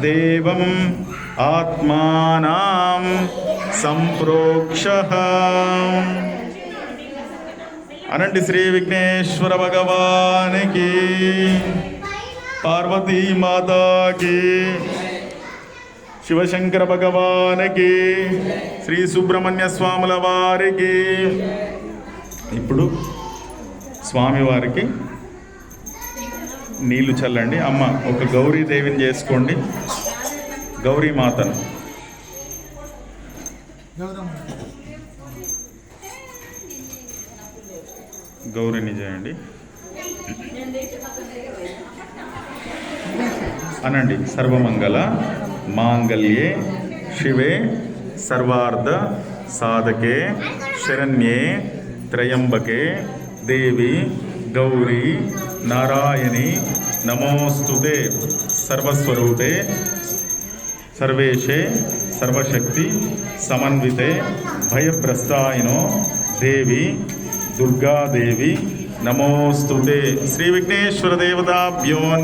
దేవం ఆత్మానాం సంప్రోక్ష. అనండి శ్రీ విఘ్నేశ్వర భగవానికి పార్వతీ మాతాకి శివశంకర భగవానికి శ్రీ సుబ్రహ్మణ్య స్వాముల వారికి ఇప్పుడు స్వామివారికి నీళ్ళు చల్లండి. అమ్మ ఒక గౌరీ దేవిని చేసుకోండి. గౌరీ మాతను. గౌరీని చేయండి. అనండి సర్వమంగళ మాంగళ్యే శివే సర్వార్ధ సాధకే శరణ్యే త్రయంబకే దేవి గౌరీ నారాయణి నమోస్తుతే సర్వస్వరూపే సర్వేషే సర్వశక్తి సమన్వితే భయభ్రస్తాయినో దేవి దుర్గాదేవి నమోస్తుతే. శ్రీ విఘ్నేశ్వర దేవతాభ్యో